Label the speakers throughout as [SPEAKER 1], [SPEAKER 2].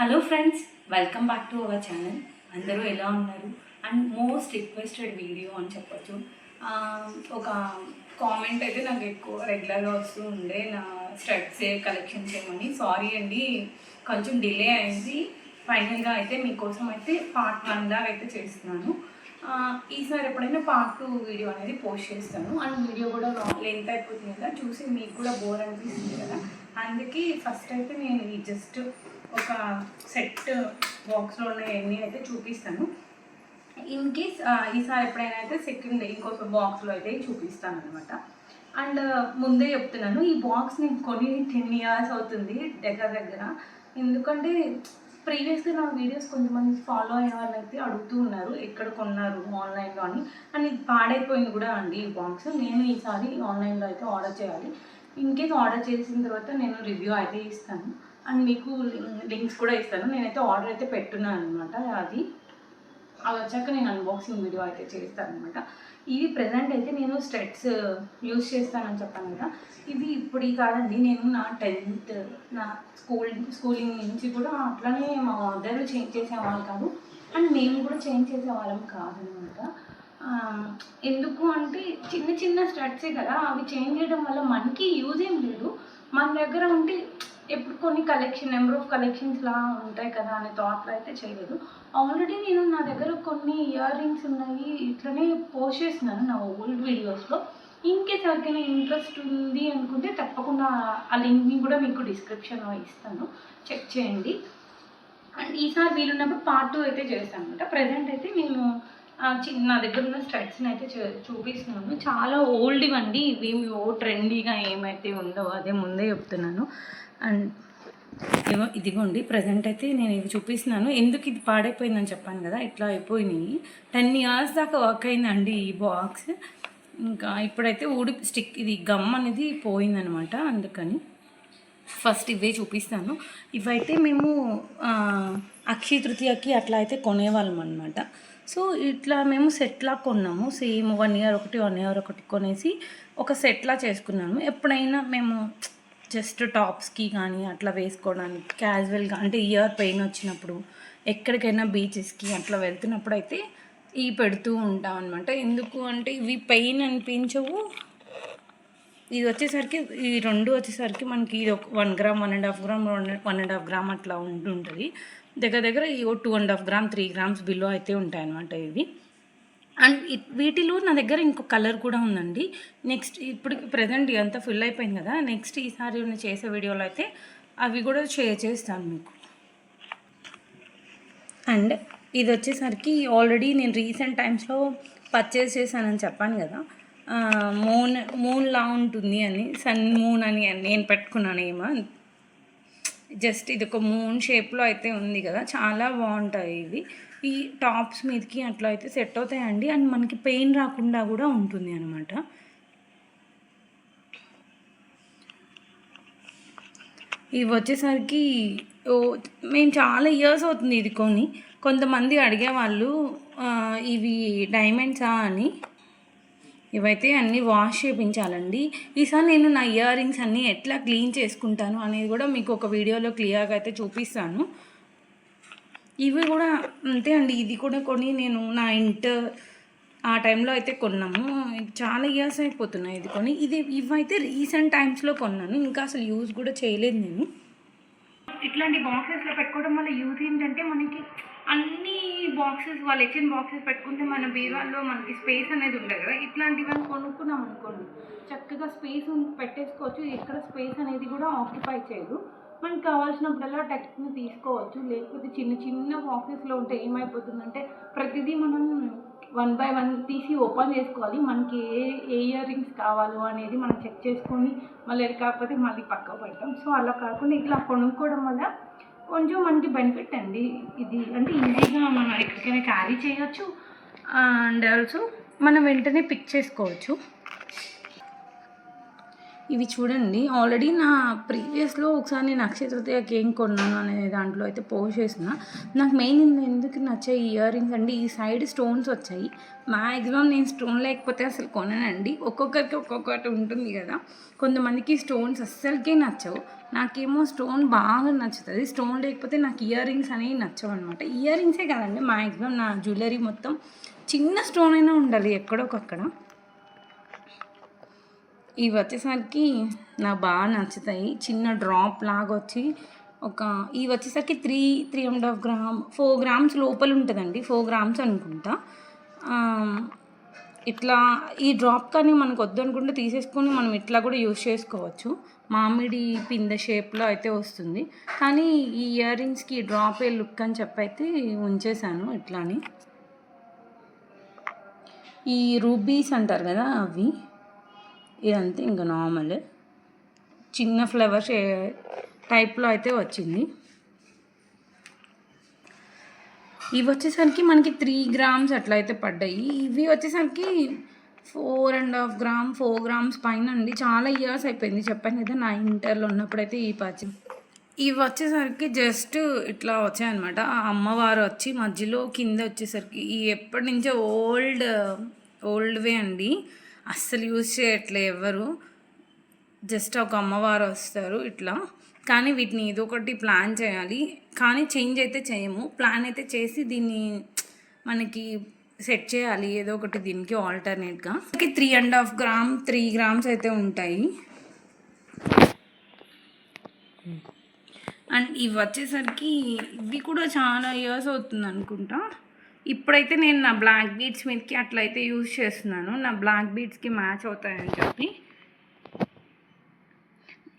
[SPEAKER 1] Hello friends welcome back to our channel అందరూ ఎలా ఉన్నారు? అండ్ మోస్ట్ రిక్వెస్టెడ్ వీడియో అని చెప్పొచ్చు. ఒక కామెంట్ అయితే నాకు ఎక్కువ రెగ్యులర్గా వస్తూ ఉండే. నా స్టడ్స్ కలెక్షన్ చేయమని. సారీ అండి. కొంచెం డిలే అయింది. ఫైనల్గా అయితే మీకోసం అయితే పార్ట్ వన్ దాకా అయితే చేస్తున్నాను. ఈసారి ఎప్పుడైనా పార్ట్ టూ వీడియో అనేది పోస్ట్ చేస్తాను. అండ్ వీడియో కూడా లెంత్ అయిపోతుంది కదా. చూసి మీకు కూడా బోర్ అనిపిస్తుంది కదా. అందుకే ఫస్ట్ అయితే నేను జస్ట్ ఒక సెట్ బాక్స్లో ఉన్నవన్నీ అయితే చూపిస్తాను. ఇన్ కేస్ ఈసారి ఎప్పుడైనా అయితే సెకండ్ ఇంకొక బాక్స్లో అయితే చూపిస్తాను అనమాట అండ్ ముందే చెప్తున్నాను ఈ బాక్స్ నేను కొని టెన్ ఇయర్స్ అవుతుంది దగ్గర దగ్గర. ఎందుకంటే ప్రీవియస్గా నా వీడియోస్ కొంతమంది ఫాలో అయ్యే వాళ్ళు అయితే అడుగుతూ ఉన్నారు ఎక్కడ కొన్నారు ఆన్లైన్లో అని. అండ్ ఇది పాడైపోయింది కూడా అండి ఈ బాక్స్. నేను ఈసారి ఆన్లైన్లో అయితే ఆర్డర్ చేయాలి. ఇన్ కేస్ ఆర్డర్ చేసిన తర్వాత నేను రివ్యూ అయితే ఇస్తాను. అండ్ మీకు లింక్స్ కూడా ఇస్తాను. నేనైతే ఆర్డర్ అయితే పెట్టున్నాను అనమాట అది. అవి వచ్చాక నేను అన్బాక్సింగ్ వీడియో అయితే చేస్తాను అనమాట ఇవి ప్రజెంట్ అయితే నేను స్టెట్స్ యూజ్ uh, చేస్తానని చెప్పాను కదా. ఇవి ఇప్పుడు కాదండి. నేను నా టెన్త్ నా స్కూల్ స్కూలింగ్ నుంచి కూడా అట్లానే మా మదర్ చేంజ్ చేసేవాళ్ళు కాదు. అండ్ మేము కూడా చేంజ్ చేసేవాళ్ళం కాదనమాట ఎందుకు అంటే చిన్న చిన్న స్టడ్సే కదా అవి చేంజ్ చేయడం వల్ల మనకి యూజ్ ఏం లేదు. మన దగ్గర ఉంటే ఎప్పుడు కొన్ని కలెక్షన్ నెంబర్ ఆఫ్ కలెక్షన్స్ లా ఉంటాయి కదా అనే థాట్లో అయితే చేయలేదు. ఆల్రెడీ నేను నా దగ్గర కొన్ని ఇయర్ రింగ్స్ ఉన్నాయి ఇట్లనే పోస్ట్ చేసినాను నా ఓల్డ్ వీడియోస్లో ఇన్ కేస్ ఎవరికైనా ఇంట్రెస్ట్ ఉంది అనుకుంటే తప్పకుండా ఆ లింక్ని కూడా మీకు డిస్క్రిప్షన్లో ఇస్తాను. చెక్ చేయండి. అండ్ ఈసారి వీలున్నప్పుడు పార్ట్ టూ అయితే చేస్తాను అనమాట ప్రజెంట్ అయితే నేను నా దగ్గర ఉన్న స్టడ్స్ని అయితే చూపిస్తున్నాను. చాలా ఓల్డ్ ఇవ్వండి ఇవి ఓ ట్రెండీగా ఏమైతే ఉందో అదే ముందే చెప్తున్నాను. అండ్ ఇదిగో ఇదిగోండి ప్రజెంట్ అయితే నేను ఇవి చూపిస్తున్నాను. ఎందుకు ఇది పాడైపోయిందని చెప్పాను కదా ఇట్లా అయిపోయినాయి. టెన్ ఇయర్స్ దాకా వర్క్ అయిందండి ఈ బాక్స్. ఇంకా ఇప్పుడైతే ఊడి స్టిక్ ఇది గమ్ అనేది పోయిందనమాట అందుకని ఫస్ట్ ఇవే చూపిస్తాను. ఇవైతే మేము అక్షయ తృతీయకి అట్లా అయితే కొనేవాళ్ళం అనమాట సో ఇట్లా మేము సెట్లా కొన్నాము. సేమ్ వన్ ఇయర్ ఒకటి వన్ ఇయర్ ఒకటి కొనేసి ఒక సెట్లా చేసుకున్నాము. ఎప్పుడైనా మేము జస్ట్ టాప్స్కి కానీ అట్లా వేసుకోవడానికి క్యాజువల్గా అంటే ఇయర్ పెయిన్ వచ్చినప్పుడు ఎక్కడికైనా బీచెస్కి అట్లా వెళ్తున్నప్పుడు అయితే ఇవి పెడుతూ ఉంటాం అనమాట ఎందుకు అంటే ఇవి పెయిన్ అనిపించవు. ఇది వచ్చేసరికి ఈ రెండు వచ్చేసరికి మనకి ఇది ఒక one gram one and half gram one and half gram అట్లా ఉంటుంటుంది దగ్గర దగ్గర ఈ two and half gram three grams below అయితే ఉంటాయి అనమాట ఇవి. అండ్ వీటిలో నా దగ్గర ఇంకో కలర్ కూడా ఉందండి. నెక్స్ట్ ఇప్పుడు ప్రజెంట్ ఇదంతా ఫిల్ అయిపోయింది కదా నెక్స్ట్ ఈసారి నేను చేసే వీడియోలో అయితే అవి కూడా షేర్ చేస్తాను మీకు. అండ్ ఇది వచ్చేసరికి ఆల్రెడీ నేను రీసెంట్ టైమ్స్లో పర్చేస్ చేశానని చెప్పాను కదా. మూన్ మూన్ లా ఉంటుంది అని సన్ మూన్ అని నేను పెట్టుకున్నాను ఏమో. జస్ట్ ఇది ఒక మూన్ షేప్లో అయితే ఉంది కదా చాలా బాగుంటాయి ఇవి. ఈ టాప్స్ మీదకి అట్లా అయితే సెట్ అవుతాయండి. అండ్ మనకి పెయిన్ రాకుండా కూడా ఉంటుంది అనమాట ఇవి వచ్చేసరికి ఓ మేము చాలా ఇయర్స్ అవుతుంది ఇది కొని. కొంతమంది అడిగేవాళ్ళు ఇవి డైమండ్సా అని. ఇవైతే అన్నీ వాష్ చేయించాలండి ఈసారి నేను నా ఇయర్ రింగ్స్ అన్నీ ఎట్లా క్లీన్ చేసుకుంటాను అనేది కూడా మీకు ఒక వీడియోలో క్లియర్గా అయితే చూపిస్తాను. ఇవి కూడా అంతే అండి. ఇది కూడా కొని నేను నా ఇంటర్ ఆ టైంలో అయితే కొన్నాము. చాలా ఇయర్స్ అయిపోతున్నాయి ఇది కొని. ఇది ఇవైతే రీసెంట్ టైమ్స్లో కొన్నాను. ఇంకా అసలు యూజ్ కూడా చేయలేదు నేను. ఇట్లాంటి బాక్సెస్లో పెట్టుకోవడం వల్ల యూజ్ ఏంటంటే మనకి అన్ని బాక్సెస్ వాళ్ళు ఇచ్చిన బాక్సెస్ పెట్టుకుంటే మన బీరువాల్లో మనకి స్పేస్ అనేది ఉండదు కదా. ఇట్లాంటివన్నీ కొనుక్కున్నాం అనుకోండి చక్కగా స్పేస్ పెట్టేసుకోవచ్చు. ఎక్కడ స్పేస్ అనేది కూడా ఆక్యుపై చేయదు. మనకు కావాల్సినప్పుడల్లా టెక్స్ట్ని తీసుకోవచ్చు. లేకపోతే చిన్న చిన్న బాక్సెస్లో ఉంటే ఏమైపోతుందంటే ప్రతిదీ మనం వన్ బై వన్ తీసి ఓపెన్ చేసుకోవాలి. మనకి ఏ ఏ ఇయర్ రింగ్స్ కావాలో అనేది మనం చెక్ చేసుకొని మళ్ళీ అది కాకపోతే మళ్ళీ పక్క పెడతాం. సో అలా కాకుండా ఇట్లా కొనుక్కోవడం వల్ల కొంచెం మనకి బెనిఫిట్ అండి. ఇది అంటే ఈజీగా మనం ఎక్కడికైనా క్యారీ చేయొచ్చు. అండ్ ఆల్సో మనం వెంటనే పిక్ చేసుకోవచ్చు. ఇవి చూడండి. ఆల్రెడీ నా ప్రీవియస్లో ఒకసారి నేను అక్షయ తృతీయకి ఏం కొన్నాను అనే దాంట్లో అయితే పోస్ట్ చేసిన నాకు మెయిన్ ఎందుకు నచ్చాయి ఇయర్ రింగ్స్ అండి ఈ సైడ్ స్టోన్స్ వచ్చాయి. మ్యాక్సిమం నేను స్టోన్ లేకపోతే అసలు కొననండి. ఒక్కొక్కరికి ఒక్కొక్కటి ఉంటుంది కదా. కొంతమందికి స్టోన్స్ అస్సలకే నచ్చవు. నాకేమో స్టోన్ బాగా నచ్చుతుంది. స్టోన్ లేకపోతే నాకు ఇయర్ రింగ్స్ అనేవి నచ్చవు అనమాట ఇయర్ రింగ్సే కదండి మ్యాక్సిమం నా జ్యువెలరీ మొత్తం చిన్న స్టోన్ అయినా ఉండాలి ఎక్కడొకక్కడ ఇవి వచ్చేసరికి నాకు బాగా నచ్చుతాయి. చిన్న డ్రాప్ లాగా వచ్చి ఒక ఇవి వచ్చేసరికి three three and half gram four grams లోపల ఉంటుందండి. ఫోర్ గ్రామ్స్ అనుకుంటా. ఇట్లా ఈ డ్రాప్ కానీ మనకు వద్దు అనుకుంటే తీసేసుకొని మనం ఇట్లా కూడా యూజ్ చేసుకోవచ్చు. మామిడి పిందె షేప్లో అయితే వస్తుంది. కానీ ఈ ఇయర్ రింగ్స్కి డ్రాప్ ఏ లుక్ అని చెప్పైతే ఉంచేసాను ఇట్లాని. ఈ రూబీస్ అంటారు కదా అవి. ఇదంతా ఇంకా నార్మల్ చిన్న ఫ్లవర్స్ టైప్లో అయితే వచ్చింది. ఇవి వచ్చేసరికి మనకి త్రీ గ్రామ్స్ అట్లా అయితే పడ్డాయి. ఇవి వచ్చేసరికి four and half gram four grams పైన అండి చాలా ఇయర్స్ అయిపోయింది. చెప్పాను కదా నా ఇంటర్లో ఉన్నప్పుడైతే ఈ పచ్చి ఇవి వచ్చేసరికి జస్ట్ ఇట్లా వచ్చాయన్నమాట. ఆ అమ్మవారు వచ్చి మధ్యలో కింద వచ్చేసరికి ఈ ఎప్పటి నుంచో ఓల్డ్ ఓల్డ్వే అండి. అస్సలు యూజ్ చేయట్లే ఎవరు జస్ట్ ఒక అమ్మవారు వస్తారు ఇట్లా. కానీ వీటిని ఏదో ఒకటి ప్లాన్ చేయాలి. కానీ చేంజ్ అయితే చేయము. ప్లాన్ అయితే చేసి దీన్ని మనకి సెట్ చేయాలి. ఏదో ఒకటి దీనికి ఆల్టర్నేట్గా. Three and half gram three grams అయితే ఉంటాయి. అండ్ ఇవి వచ్చేసరికి ఇవి కూడా చాలా ఇయర్స్ అవుతుంది అనుకుంటా. ఇప్పుడైతే నేను నా బ్లాక్ బీడ్స్ మీదకి అట్లయితే యూజ్ చేస్తున్నాను. నా బ్లాక్ బీడ్స్కి మ్యాచ్ అవుతాయని చెప్పి.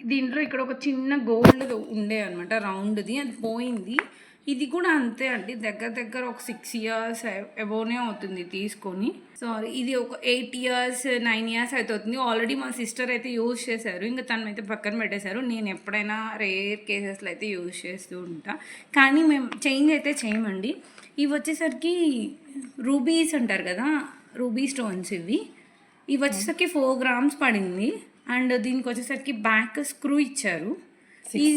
[SPEAKER 1] దీంట్లో ఇక్కడ ఒక చిన్న గోల్డ్ ఉండే అనమాట రౌండ్ది అది పోయింది. ఇది కూడా అంతే అండి. దగ్గర దగ్గర ఒక సిక్స్ ఇయర్స్ ఎబోనే అవుతుంది తీసుకొని. సో ఇది ఒక ఎయిట్ ఇయర్స్ నైన్ ఇయర్స్ అయితే అవుతుంది ఆల్రెడీ మా సిస్టర్ అయితే యూజ్ చేశారు. ఇంకా తను అయితే పక్కన పెట్టేశారు. నేను ఎప్పుడైనా రేర్ కేసెస్లో అయితే యూజ్ చేస్తూ ఉంటా. కానీ మేము చేంజ్ అయితే చేయమండి. ఇవి వచ్చేసరికి రూబీస్ అంటారు కదా? రూబీ స్టోన్స్ ఇవి. ఇవి వచ్చేసరికి ఫోర్ గ్రామ్స్ పడింది. అండ్ దీనికి వచ్చేసరికి బ్యాక్ స్క్రూ ఇచ్చారు. ఈ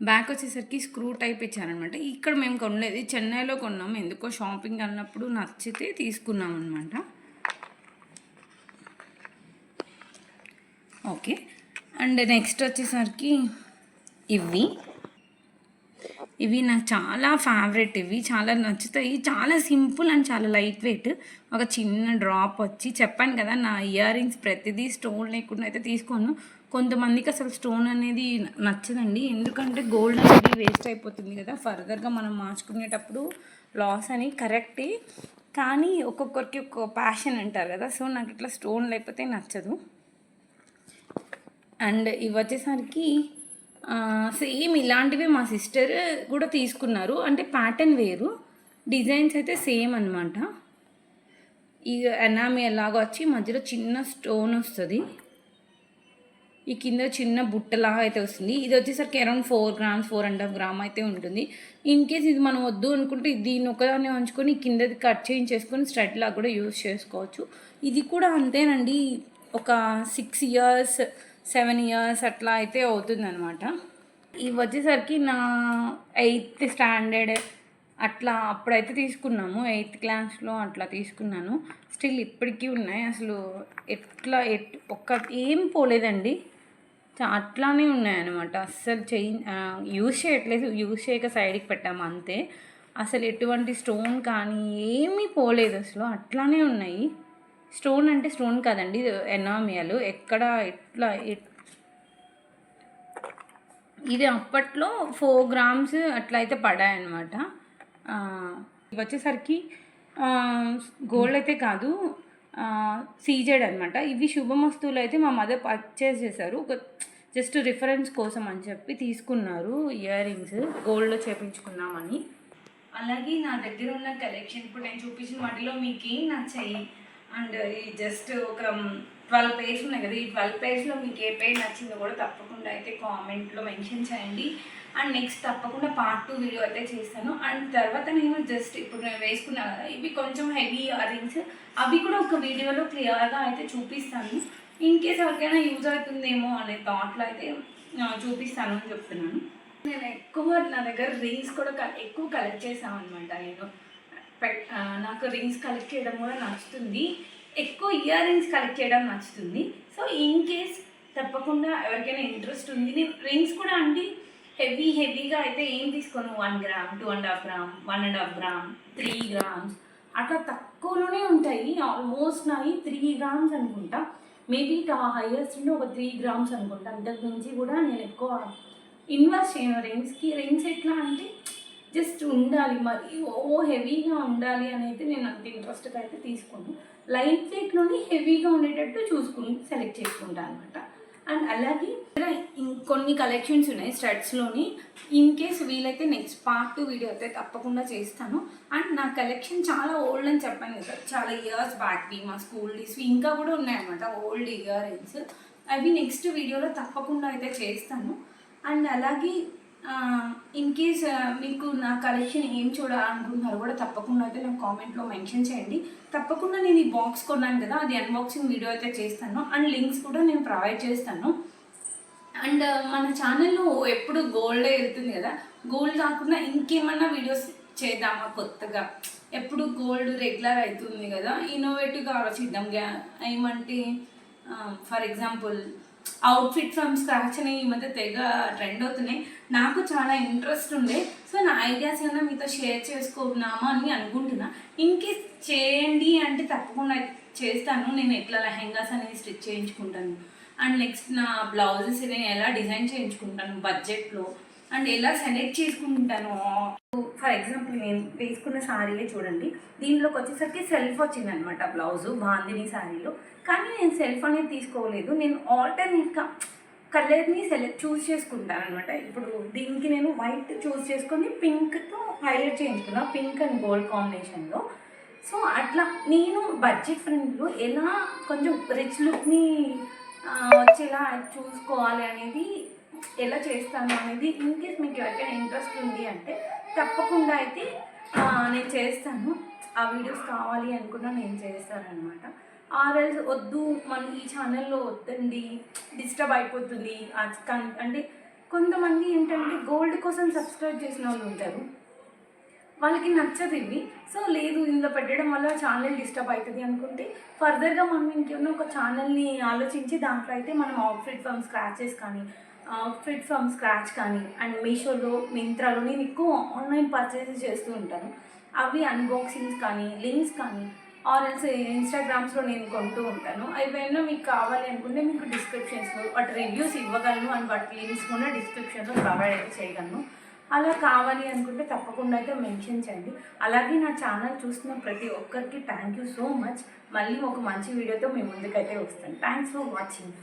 [SPEAKER 1] బ్యాక్ వచ్చేసరికి స్క్రూ టైప్ ఇచ్చారనమాట. ఇక్కడ మేము కొనలేదు. చెన్నైలో కొన్నాం. ఎందుకో షాపింగ్ అన్నప్పుడు నచ్చితే తీసుకున్నాం అనమాట ఓకే. అండ్ నెక్స్ట్ వచ్చేసరికి ఇవి ఇవి నాకు చాలా ఫేవరెట్ ఇవి. చాలా నచ్చుతాయి. చాలా సింపుల్ అండ్ చాలా లైట్ వెయిట్ ఒక చిన్న డ్రాప్ వచ్చి చెప్పాను కదా నా ఇయర్ రింగ్స్ ప్రతిదీ స్టోన్ లేకుండా అయితే తీసుకోను. కొంతమందికి అసలు స్టోన్ అనేది నచ్చదండి. ఎందుకంటే గోల్డ్ అనేది వేస్ట్ అయిపోతుంది కదా. ఫర్దర్గా మనం మార్చుకునేటప్పుడు లాస్ అని కరెక్టే కానీ ఒక్కొక్కరికి ఒక్కొక్క ప్యాషన్ అంటారు కదా. సో నాకు ఇట్లా స్టోన్ లేకపోతే నచ్చదు. అండ్ ఇవి వచ్చేసరికి సేమ్ ఇలాంటివే మా సిస్టర్ కూడా తీసుకున్నారు. అంటే ప్యాటర్న్ వేరు. డిజైన్స్ అయితే సేమ్ అనమాట ఈ ఎనామి ఎలాగో వచ్చి మధ్యలో చిన్న స్టోన్ వస్తుంది. ఈ కింద చిన్న బుట్టలాగా అయితే వస్తుంది. ఇది వచ్చేసరికి around four grams four and half gram అయితే ఉంటుంది. ఇన్ కేస్ ఇది మనం వద్దు అనుకుంటే దీన్ని ఒకదాన్ని ఉంచుకొని కిందది కట్ చేయించేసుకొని స్ట్రెట్ లాగా కూడా యూజ్ చేసుకోవచ్చు. ఇది కూడా అంతేనండి. ఒక సిక్స్ ఇయర్స్ సెవెన్ ఇయర్స్ అట్లా అయితే అవుతుందనమాట ఇవి వచ్చేసరికి నా ఎయిత్ స్టాండర్డ్ అట్లా అప్పుడైతే తీసుకున్నాము. ఎయిత్ క్లాస్లో అట్లా తీసుకున్నాను. స్టిల్ ఇప్పటికీ ఉన్నాయి. అసలు ఎట్లా ఎట్ ఒక్క ఏం పోలేదండి. అట్లానే ఉన్నాయన్నమాట. అస్సలు చేయి యూజ్ చేయట్లేదు. యూజ్ చేయక సైడ్కి పెట్టాము అంతే. అసలు ఎటువంటి స్టోన్ కానీ ఏమీ పోలేదు అసలు. అట్లానే ఉన్నాయి. స్టోన్ అంటే స్టోన్ కాదండి ఇది ఎనామియాలు. ఎక్కడ ఎట్లా ఇది అప్పట్లో ఫోర్ గ్రామ్స్ అట్లా అయితే పడాయన్నమాట ఇవి వచ్చేసరికి గోల్డ్ అయితే కాదు సీజెడ్ అనమాట ఇవి శుభం వస్తువులు అయితే మా మదర్ పర్చేస్ చేశారు. ఒక జస్ట్ రిఫరెన్స్ కోసం అని చెప్పి తీసుకున్నారు ఇయర్ రింగ్స్ గోల్డ్లో చేపించుకున్నామని అలాగే నా దగ్గర ఉన్న కలెక్షన్ ఇప్పుడు నేను చూపించిన వాటిలో మీకు ఏం నచ్చాయి? అండ్ ఈ జస్ట్ ఒక ట్వెల్వ్ పేజ్ ఉన్నాయి కదా ఈ ట్వెల్వ్ పేజ్లో మీకు ఏ పేజ్ నచ్చిందో కూడా తప్పకుండా అయితే కామెంట్లో మెన్షన్ చేయండి. అండ్ నెక్స్ట్ తప్పకుండా పార్ట్ టూ వీడియో అయితే చేస్తాను. అండ్ తర్వాత నేను జస్ట్ ఇప్పుడు నేను వేసుకున్నా కదా ఇవి కొంచెం హెవీ ఇయర్ రింగ్స్ అవి కూడా ఒక వీడియోలో క్లియర్గా అయితే చూపిస్తాను. ఇన్ కేస్ ఎవరికైనా యూజ్ అవుతుందేమో అనే థాట్లో అయితే చూపిస్తాను అని చెప్తున్నాను. నేను ఎక్కువ నా దగ్గర రింగ్స్ కూడా ఎక్కువ కలెక్ట్ చేసాను అనమాట నేను. Uh, నాకు రింగ్స్ కలెక్ట్ చేయడం కూడా నచ్చుతుంది. ఎక్కువ ఇయర్ రింగ్స్ కలెక్ట్ చేయడం నచ్చుతుంది. సో ఇన్ కేస్ తప్పకుండా ఎవరికైనా ఇంట్రెస్ట్ ఉంది నేను రింగ్స్ కూడా అంటే హెవీ హెవీగా అయితే ఏం తీసుకోను. One gram two and half gram one and half gram three grams అట్లా తక్కువలోనే ఉంటాయి. ఆల్మోస్ట్ నాయి త్రీ గ్రామ్స్ అనుకుంటా. మేబీ హైయెస్ట్ ఉంటే ఒక త్రీ గ్రామ్స్ అనుకుంటా. అంతకు మించి కూడా నేను ఎక్కువ ఇన్వెస్ట్ చేయను. రింగ్స్కి రింగ్స్ ఎట్లా అంటే జస్ట్ ఉండాలి మరి ఓ హెవీగా ఉండాలి అని అయితే నేను అంత ఇంట్రెస్ట్గా అయితే తీసుకోను. లైట్ వెయిట్లోనే హెవీగా ఉండేటట్టు చూసుకుని సెలెక్ట్ చేసుకుంటాను అనమాట అండ్ అలాగే ఇక్కడ ఇంకొన్ని కలెక్షన్స్ ఉన్నాయి స్టడ్స్లోని ఇన్ కేస్ వీలైతే నెక్స్ట్ పార్ట్ టూ వీడియో అయితే తప్పకుండా చేస్తాను. అండ్ నా కలెక్షన్ చాలా ఓల్డ్ అని చెప్పాను కదా చాలా ఇయర్స్ బ్యాక్వి మా స్కూల్ డేస్వి ఇంకా కూడా ఉన్నాయన్నమాట ఓల్డ్ ఇయర్ రింగ్స్ అవి నెక్స్ట్ వీడియోలో తప్పకుండా అయితే చేస్తాను. అండ్ అలాగే ఇన్ కేస్ uh, మీకు నా కలెక్షన్ ఏం చూడాలనుకుంటున్నారో కూడా తప్పకుండా అయితే నాకు కామెంట్లో మెన్షన్ చేయండి. తప్పకుండా నేను ఈ బాక్స్ కొన్నాను కదా అది అన్బాక్సింగ్ వీడియో అయితే చేస్తాను. అండ్ లింక్స్ కూడా నేను ప్రొవైడ్ చేస్తాను. అండ్ uh, మన ఛానల్లో ఎప్పుడు గోల్డే వెళ్తుంది కదా గోల్డ్ కాకుండా ఇంకేమన్నా వీడియోస్ చేద్దామా కొత్తగా? ఎప్పుడు గోల్డ్ రెగ్యులర్ అవుతుంది కదా ఇన్నోవేటివ్గా ఆలోచిద్దాం. గ్యా- ఏమంటే uh, for example outfit from scratch అని ఈ మధ్య తెగ ట్రెండ్ అవుతున్నాయి. నాకు చాలా ఇంట్రెస్ట్ ఉండే. సో నా ఐడియాస్ ఏమైనా మీతో షేర్ చేసుకున్నామా అని అనుకుంటున్నా. ఇన్ కేస్ చేయండి అంటే తప్పకుండా చేస్తాను. నేను ఎట్లా లెహెంగాస్ అనేది స్టిచ్ చేయించుకుంటాను. అండ్ నెక్స్ట్ నా బ్లౌజెస్ నేను ఎలా డిజైన్ చేయించుకుంటాను బడ్జెట్లో అండ్ ఎలా సెలెక్ట్ చేసుకుంటాను. ఫర్ ఎగ్జాంపుల్ నేను వేసుకున్న శారీయే చూడండి. దీంట్లోకి వచ్చేసరికి సెల్ఫ్ వచ్చింది అనమాట బ్లౌజు బాందిని శారీలో కానీ నేను సెల్ఫ్ అనేది తీసుకోలేదు. నేను ఆల్టర్నేట్గా కలర్ని సెలెక్ట్ చూస్ చేసుకుంటాను అనమాట ఇప్పుడు దీనికి నేను వైట్ చూస్ చేసుకొని పింక్తో హైలైట్ చేయించుకున్నా పింక్ అండ్ గోల్డ్ కాంబినేషన్లో సో అట్లా నేను బడ్జెట్ ఫ్రెండ్లో ఎలా కొంచెం రిచ్ లుక్ని వచ్చేలా చూసుకోవాలి అనేది ఎలా చేస్తాను అనేది ఇన్ కేస్ మీకు ఎవరికైనా ఇంట్రెస్ట్ ఉంది అంటే తప్పకుండా అయితే నేను చేస్తాను. ఆ వీడియోస్ కావాలి అనుకున్నా నేను చేస్తానన్నమాట. ఆర్ఎల్స్ వద్దు మన ఈ ఛానల్లో వద్దండి డిస్టర్బ్ అయిపోతుంది. అంటే కొంతమంది ఏంటంటే గోల్డ్ కోసం సబ్స్క్రైబ్ చేసిన వాళ్ళు ఉంటారు. వాళ్ళకి నచ్చదు ఇవి. సో లేదు ఇందులో పెట్టడం వల్ల ఛానల్ డిస్టర్బ్ అవుతుంది అనుకుంటే ఫర్దర్గా మనం ఇంకేమైనా ఒక ఛానల్ని ఆలోచించి దాంట్లో అయితే మనం అవుట్ఫిట్ ఫ్రమ్ స్క్రాచెస్ కానీ ఫిట్ ఫ్రమ్ స్క్రాచ్ కానీ అండ్ మీషోలో మింత్రాలో నేను ఎక్కువ ఆన్లైన్ పర్చేస్ చేస్తూ ఉంటాను. అవి అన్బాక్సింగ్స్ కానీ లింక్స్ కానీ ఆర్ఎల్స్ ఇన్స్టాగ్రామ్స్లో నేను కొంటూ ఉంటాను. ఏవైనా మీకు కావాలి అనుకుంటే మీకు డిస్క్రిప్షన్స్లో వాటి రివ్యూస్ ఇవ్వగలను అండ్ వాటి లింక్స్ కూడా డిస్క్రిప్షన్లో ప్రొవైడ్ అయితే చేయగలను. అలా కావాలి అనుకుంటే తప్పకుండా అయితే మెన్షన్ చేయండి. అలాగే నా ఛానల్ చూస్తున్న ప్రతి ఒక్కరికి థ్యాంక్ యూ సో మచ్ మళ్ళీ ఒక మంచి వీడియోతో మీ ముందుకైతే వస్తాను. Thanks for watching